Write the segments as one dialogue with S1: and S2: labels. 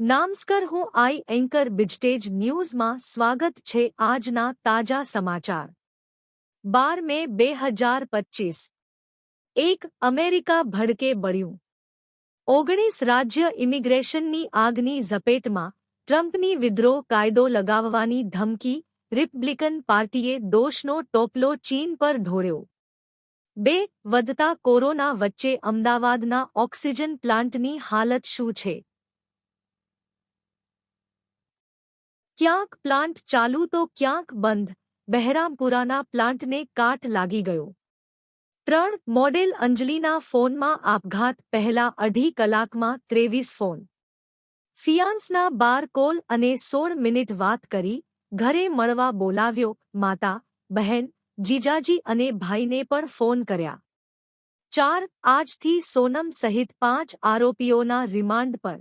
S1: નામસ્કર હું આઈ એન્કર બિજટેજ ન્યૂઝમાં સ્વાગત છે આજના તાજા સમાચાર બાર મે બે હજાર પચ્ચીસ એક અમેરિકા ભડકે બળ્યું ઓગણીસ રાજ્ય ઇમિગ્રેશનની આગની ઝપેટમાં ટ્રમ્પની વિદ્રોહ કાયદો લગાવવાની ધમકી રિપબ્લિકન પાર્ટીએ દોષનો ટોપલો ચીન પર ઢોળ્યો બે વધતા કોરોના વચ્ચે અમદાવાદના ઓક્સિજન પ્લાન્ટની હાલત શું છે ક્યાંક પ્લાન્ટ ચાલુ તો ક્યાંક બંધ બહેરામપુરાના પ્લાન્ટને કાટ લાગી ગયો ત્રણ મોડેલ અંજલિના ફોનમાં આપઘાત પહેલા અઢી કલાકમાં ત્રેવીસ ફોન ફિયાન્સના બાર કોલ અને સોળ મિનિટ વાત કરી ઘરે મળવા બોલાવ્યો માતા બહેન જીજાજી અને ભાઈને પણ ફોન કર્યા ચાર આજથી સોનમ સહિત પાંચ આરોપીઓના રિમાન્ડ પર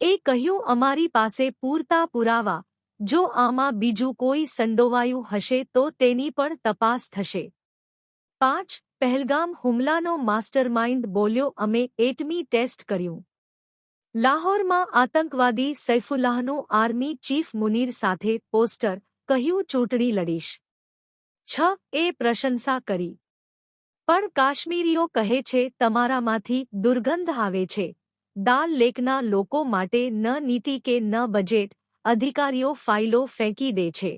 S1: એ કહ્યું, અમારી પાસે પૂરતા પુરાવા. જો આમાં બીજું કોઈ સંડોવાયું હશે તો તેની પણ તપાસ થશે. પાંચ, પહેલગામ હુમલાનો માસ્ટરમાઇન્ડ બોલ્યો, અમે એટમી ટેસ્ટ કર્યું. લાહોરમાં આતંકવાદી સૈફુલ્લાહનું આર્મી ચીફ મુનીર સાથે પોસ્ટર કહ્યું, ચૂંટણી લડીશ. છ, એ પ્રશંસા કરી. પણ કાશ્મીરીઓ કહે છે, તમારામાંથી દુર્ગંધ આવે છે. દાલ લેકના લોકો માટે ન નીતિ કે ન બજેટ અધિકારીઓ ફાઇલો ફેંકી દે છે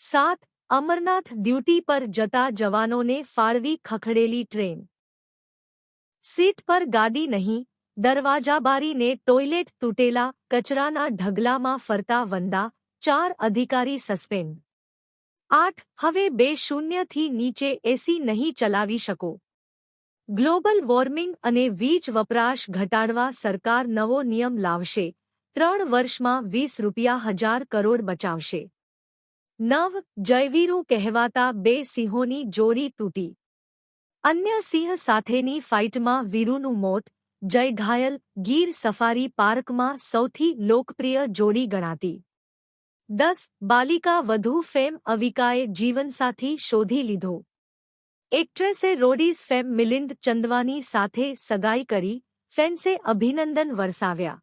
S1: સાત અમરનાથ ડ્યુટી પર જતા જવાનોને ફાળવી ખખડેલી ટ્રેન સીટ પર ગાદી નહીં દરવાજા બારીને ટોયલેટ તૂટેલા કચરાના ઢગલામાં ફરતા વંદા ચાર અધિકારી સસ્પેન્ડ આઠ હવે બે શૂન્યથી નીચે એસી નહીં ચલાવી શકો ગ્લોબલ વોર્મિંગ અને વીજ વપરાશ ઘટાડવા સરકાર નવો નિયમ લાવશે. ત્રણ વર્ષમાં વીસ રૂપિયા હજાર કરોડ બચાવશે. નવ, જયવીરુ કહેવાતા બે સિંહોની જોડી તૂટી. અન્ય સિંહ સાથેની ફાઇટમાં વીરુનું મોત જય ઘાયલ ગીર સફારી પાર્કમાં સૌથી લોકપ્રિય જોડી ગણાતી. દસ, બાલિકા વધુ ફેમ અવિકાએ જીવનસાથી શોધી લીધો. એક્ટ્રેસે રોડીઝ ફેમ મિલિંદ ચંદવાની સાથે સગાઈ કરી ફેન્સે અભિનંદન વરસાવ્યા